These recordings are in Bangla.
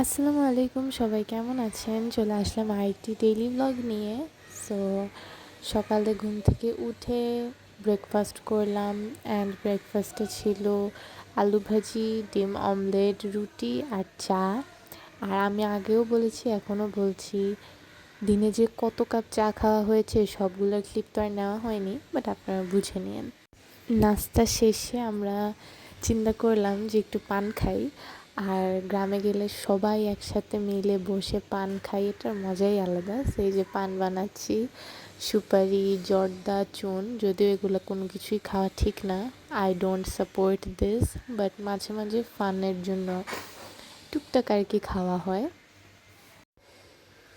আসসালামু আলাইকুম, সবাই কেমন আছেন? চলে আসলাম আরেকটি ডেইলি ব্লগ নিয়ে। সো সকালে ঘুম থেকে উঠে ব্রেকফাস্ট করলাম অ্যান্ড ব্রেকফাস্টে ছিল আলু ভাজি, ডিম অমলেট রুটি আর চা। আর আমি আগেও বলেছি, এখনও বলছি, দিনে যে কত কাপ চা খাওয়া হয়েছে, সবগুলোর ক্লিপ তো আর নেওয়া হয়নি বাট আপনারা বুঝে নিন। নাস্তা শেষে আমরা চিন্তা করলাম যে একটু পান খাই। আর গ্রামে গেলে সবাই একসাথে মিলে বসে পান খাই, এটার মজাই আলাদা। সেই যে পান বানাচ্ছি, সুপারি, জর্দা, চুন, যদিও এগুলো কোনো কিছুই খাওয়া ঠিক না। I don't support this but মাঝে মাঝে ফানের জন্য টুকটাক আর কি খাওয়া হয়।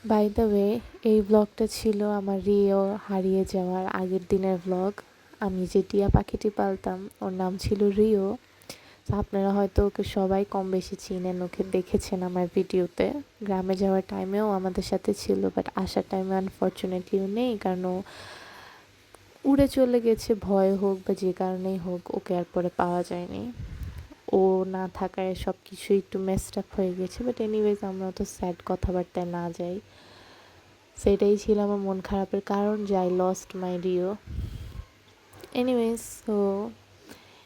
বাই দ্য ওয়ে এই ব্লগটা ছিল আমার রিও হারিয়ে যাওয়ার আগের দিনের ব্লগ আমি যে টিয়া পাখিটি পালতাম, ওর নাম ছিল রিও। তো আপনারা হয়তো ওকে সবাই কম বেশি চিনেন, ওকে দেখেছেন আমার ভিডিওতে। গ্রামে যাওয়ার টাইমেও আমাদের সাথে ছিল বাট আসার টাইমে আনফর্চুনেটলিও নেই, কারণ উড়ে চলে গেছে, ভয় হোক বা যে কারণেই হোক, ওকে আর পরে পাওয়া যায়নি। ও না থাকায় সব কিছু একটু মেসড আপ হয়ে গেছে বাট এনিওয়েজ আমরা তো স্যাড কথাবার্তায় না যাই। সেটাই ছিল আমার মন খারাপের কারণ যে I lost my Rio anyways so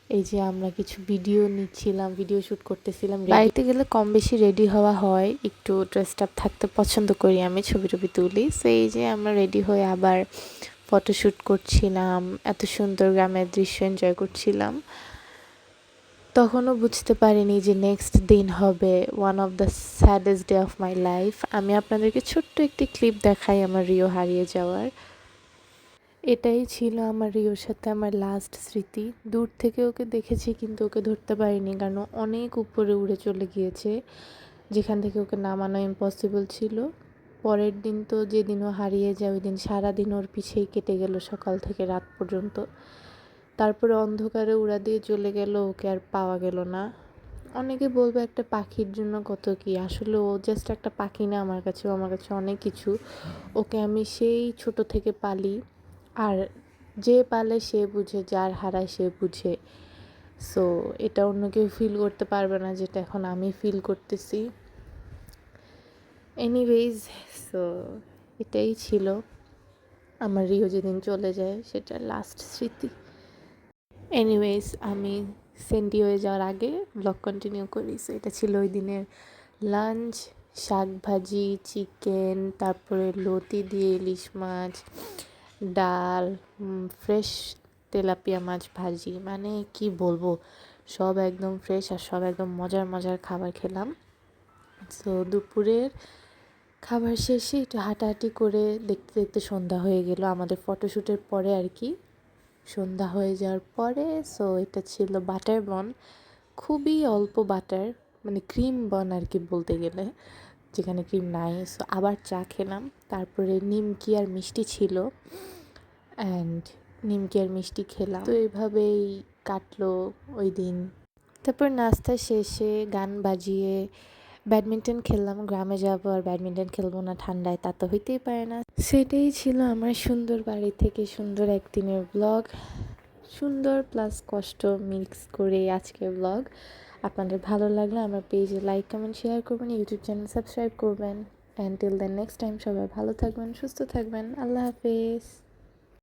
এই যে আমরা কিছু ভিডিও নিচ্ছিলাম ভিডিও শ্যুট করতেছিলাম বাড়িতে গেলে কম বেশি রেডি হওয়া হয়, একটু ড্রেসড আপ থাকতে পছন্দ করি আমি, ছবি টবি তুলি। সো এই যে আমরা রেডি হয়ে আবার ফটোশ্যুট করছিলাম, এত সুন্দর গ্রামের দৃশ্য এনজয় করছিলাম। তখনও বুঝতে পারিনি যে নেক্সট দিন হবে one of the saddest day of my life আমি আপনাদেরকে ছোট্ট একটি ক্লিপ দেখাই আমার রিও হারিয়ে যাওয়ার। এটাই ছিল আমার রিওর সাথে আমার লাস্ট স্মৃতি। দূর থেকে ওকে দেখেছি কিন্তু ওকে ধরতে পারিনি কারণ অনেক উপরে উড়ে চলে গিয়েছে, যেখান থেকে ওকে নামানো ইম্পসিবল ছিল। পরের দিন তো যেদিন ও হারিয়ে যায় ওই দিন সারাদিন ওর পিছেই কেটে গেল সকাল থেকে রাত পর্যন্ত। তারপরে অন্ধকারে উড়া দিয়ে চলে গেল, ওকে আর পাওয়া গেল না। অনেকে বলবে একটা পাখির জন্য কত কি? আসলে ও জাস্ট একটা পাখি না আমার কাছে আমার কাছে অনেক কিছু। ওকে আমি সেই ছোট থেকে পালি। আর যে পালে সে বুঝে, যার হারায় সে বুঝে। সো এটা অন্য কেউ ফিল করতে পারবে না যেটা এখন আমি ফিল করতেছি। এনিওয়েজ সো এটাই ছিল আমার রিও যেদিন চলে যায় সেটা লাস্ট স্মৃতি। এনিওয়েজ আমি সেন্ডি হয়ে যাওয়ার আগে ব্লগ কন্টিনিউ করি। সো এটা ছিল ওই দিনের লাঞ্চ শাক ভাজি চিকেন তারপরে লতি দিয়ে ইলিশ মাছ ডাল ফ্রেশ তেলাপিয়া মাছ ভাজি মানে কি বলব? সব একদম ফ্রেশ আর সব একদম মজার মজার খাবার খেলাম। তো দুপুরের খাবার শেষে একটু হাঁটাহাঁটি করে দেখতে দেখতে সন্ধ্যা হয়ে গেল। আমাদের ফটোশ্যুটের পরে আর কি। সন্ধ্যা হয়ে যাওয়ার পরে সো এটা ছিল বাটার বন। খুবই অল্প বাটার মানে ক্রিম বন আর কি বলতে গেলে। যেখানে ক্রিম নাই। সো আবার চা খেলাম। তারপরে নিমকি আর মিষ্টি ছিল। অ্যান্ড নিমকি আর মিষ্টি খেলাম। তো এইভাবেই কাটলো ওই দিন। তারপর নাস্তা শেষে গান বাজিয়ে ব্যাডমিন্টন খেললাম। গ্রামে যাব আর ব্যাডমিন্টন খেলব না ঠান্ডায়, তা তো হইতেই পারে না। সেটাই ছিল আমার সুন্দর বাড়ি থেকে সুন্দর একদিনের ব্লগ সুন্দর প্লাস কষ্ট মিক্স করে আজকে ব্লগ আপনাদের ভালো লাগলে আমার পেজে লাইক কমেন্ট শেয়ার করবেন ইউটিউব চ্যানেল সাবস্ক্রাইব করবেন। And till the next time সবাই ভালো থাকবেন, সুস্থ থাকবেন। আল্লাহ হাফেজ।